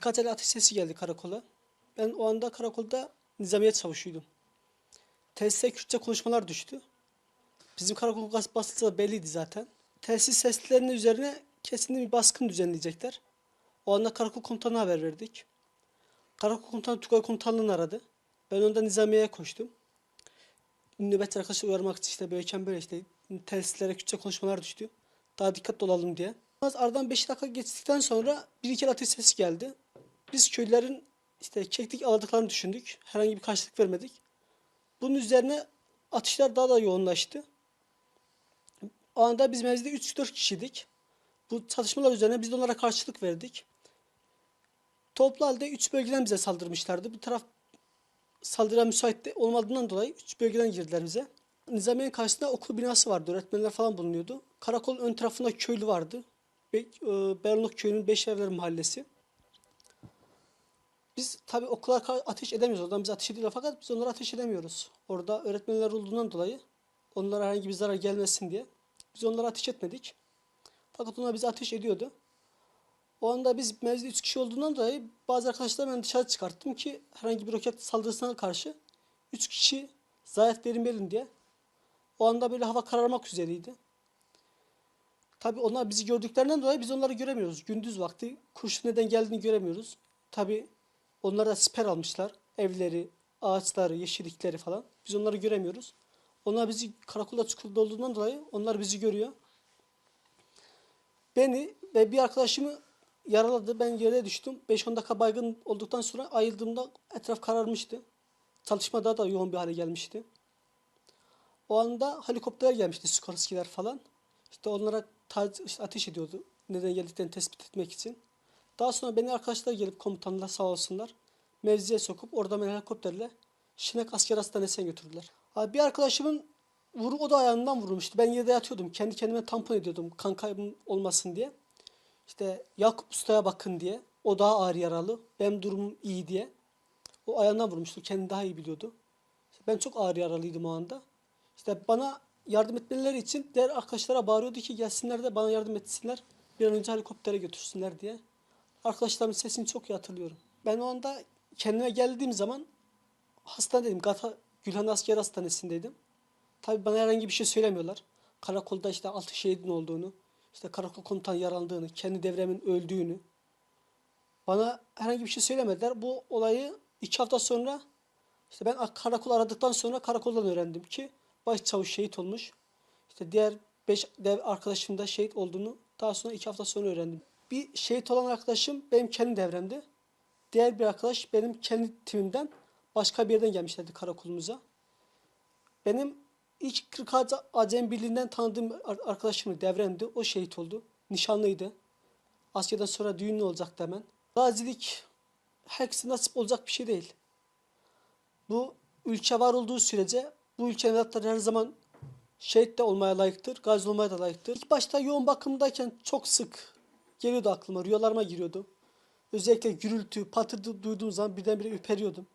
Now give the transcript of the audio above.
Birkaç el ateş sesi geldi karakola. Ben o anda karakolda nizamiye çavuşuydum. Tesise Kürtçe konuşmalar düştü. Bizim karakol basılsa belliydi zaten. Telsiz seslerinin üzerine kesinlikle bir baskın düzenleyecekler. O anda karakol komutanına haber verdik. Karakol komutanı Tugay komutanlığını aradı. Ben ondan nizamiyeye koştum. Nöbetçi arkadaşı uyarmak için işte böyleyken böyle işte telsizlere Kürtçe konuşmalar düştü. Daha dikkatli olalım diye. Aradan 5 dakika geçtikten sonra bir iki ateş sesi geldi. Biz köylülerin işte keklik aldıklarını düşündük. Herhangi bir karşılık vermedik. Bunun üzerine atışlar daha da yoğunlaştı. O anda biz mevzide 3-4 kişiydik. Bu çatışmalar üzerine biz de onlara karşılık verdik. Toplu halde 3 bölgeden bize saldırmışlardı. Bir taraf saldırıya müsait olmadığından dolayı 3 bölgeden girdiler bize. Nizamiye'nin karşısında okul binası vardı. Öğretmenler falan bulunuyordu. Karakolun ön tarafında köylü vardı. Be e, Beronluk köyünün Beşevler mahallesi. Biz tabi okula ateş edemiyoruz. Oradan biz ateş ediyorlar fakat biz onlara ateş edemiyoruz. Orada öğretmenler olduğundan dolayı onlara herhangi bir zarar gelmesin diye biz onlara ateş etmedik. Fakat onlar bize ateş ediyordu. O anda biz mevzide 3 kişi olduğundan dolayı bazı arkadaşlar ben dışarı çıkarttım ki herhangi bir roket saldırısına karşı 3 kişi zayiat verilmeyelim diye. O anda böyle hava kararmak üzereydi. Tabii onlar bizi gördüklerinden dolayı biz onları göremiyoruz. Gündüz vakti kurşun neden geldiğini göremiyoruz. Tabii onlar da siper almışlar. Evleri, ağaçları, yeşillikleri falan. Biz onları göremiyoruz. Onlar bizi karakolda çukurda olduğundan dolayı onlar bizi görüyor. Beni ve bir arkadaşımı yaraladı. Ben yere düştüm. 5-10 dakika baygın olduktan sonra ayıldığımda etraf kararmıştı. Çalışma daha da yoğun bir hale gelmişti. O anda helikopterler gelmişti, Skorsky'ler falan. İşte onlara ateş ediyordu. Neden geldiklerini tespit etmek için. Daha sonra beni arkadaşlar gelip komutanlar sağ olsunlar. Mevziye sokup orada beni helikopterle Şinek Asker Hastanesi'ne götürdüler. Abi bir arkadaşımın vuru o da ayağından vurulmuştu. Ben yerde yatıyordum. Kendi kendime tampon ediyordum kan kaybım olmasın diye. İşte Yakup Usta'ya bakın diye. O daha ağır yaralı. Benim durumum iyi diye. O ayağından vurmuştu. Kendi daha iyi biliyordu. Ben çok ağır yaralıydım o anda. İşte bana yardım etmeleri için diğer arkadaşlara bağırıyordu ki gelsinler de bana yardım etsinler. Bir an önce helikoptere götürsünler diye. Arkadaşlarımın sesini çok iyi hatırlıyorum. Ben o anda kendime geldiğim zaman hastanedeydim. Gata Gülhan Asker Hastanesi'ndeydim. Tabii bana herhangi bir şey söylemiyorlar. Karakolda işte altı şehidin olduğunu, işte karakol komutan yaralandığını, kendi devremin öldüğünü. Bana herhangi bir şey söylemediler. Bu olayı iki hafta sonra işte ben karakol aradıktan sonra karakoldan öğrendim ki başçavuş şehit olmuş. İşte diğer beş dev arkadaşım da şehit olduğunu daha sonra iki hafta sonra öğrendim. Bir şehit olan arkadaşım benim kendi devremdi. Diğer bir arkadaş benim kendi timimden başka bir yerden gelmişlerdi karakolumuza. Benim ilk 40 Acem Birliği'nden tanıdığım ar- arkadaşım devremdi. O şehit oldu. Nişanlıydı. Askerden sonra düğünlü olacaktı hemen. Gazilik herkese nasip olacak bir şey değil. Bu ülke var olduğu sürece bu ülkenin evlatları her zaman şehit de olmaya layıktır, gazi olmaya da layıktır. İlk başta yoğun bakımdayken çok sık geliyordu aklıma, rüyalarıma giriyordu. Özellikle gürültü, patırtı duyduğum zaman birdenbire ürperiyordum.